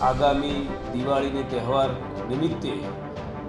આગામી દિવાળીને તહેવાર નિમિત્તે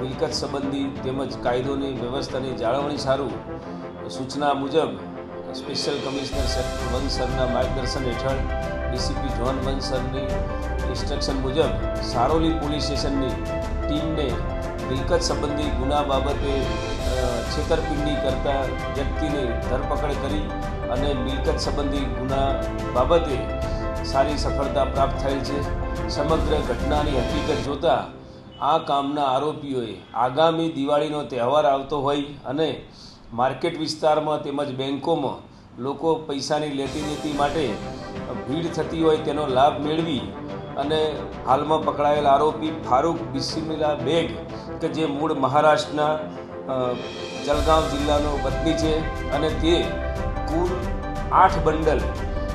મિલકત સંબંધી તેમજ કાયદોની વ્યવસ્થાની જાળવણી સારું, સૂચના મુજબ સ્પેશિયલ કમિશનર સેક્ટર વન સરના માર્ગદર્શન હેઠળ ડીસીપી જોન વન સરની ઇન્સ્ટ્રક્શન મુજબ સારોલી પોલીસ સ્ટેશનની ટીમને મિલકત સંબંધી ગુના બાબતે છેતરપિંડી કરતા વ્યક્તિની ધરપકડ કરી અને મિલકત સંબંધી ગુના બાબતે સારી સફળતા પ્રાપ્ત થયેલ છે. સમગ્ર ઘટનાની હકીકત જોતા આ કામના આરોપીઓએ આગામી દિવાળીનો તહેવાર આવતો હોય અને માર્કેટ વિસ્તારમાં તેમજ બેન્કોમાં લોકો પૈસાની લેતી દેતી માટે ભીડ થતી હોય તેનો લાભ મેળવી અને હાલમાં પકડાયેલ આરોપી ફારૂક બિસ્મિલા બેગ, કે જે મૂળ મહારાષ્ટ્રના જલગાંવ જિલ્લાનો વતની છે અને તે કુલ આઠ બંડલ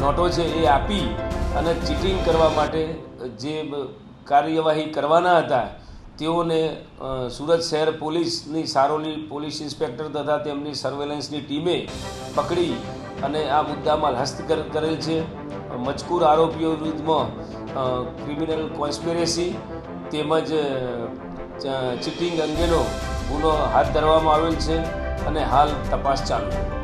નોટો છે એ આપી અને ચીટિંગ કરવા માટે જે કાર્યવાહી કરવાના હતા, તેઓને સુરત શહેર પોલીસની સારોલી પોલીસ ઇન્સ્પેક્ટર તથા તેમની સર્વેલન્સની ટીમે પકડી અને આ મુદ્દામાં હસ્તગત કરેલ છે. મજકૂર આરોપીઓ વિરુદ્ધમાં ક્રિમિનલ કોન્સ્પિરેસી તેમજ ચીટિંગ અંગેનો ગુનો હાથ ધરવામાં આવેલ છે અને હાલ તપાસ ચાલુ છે.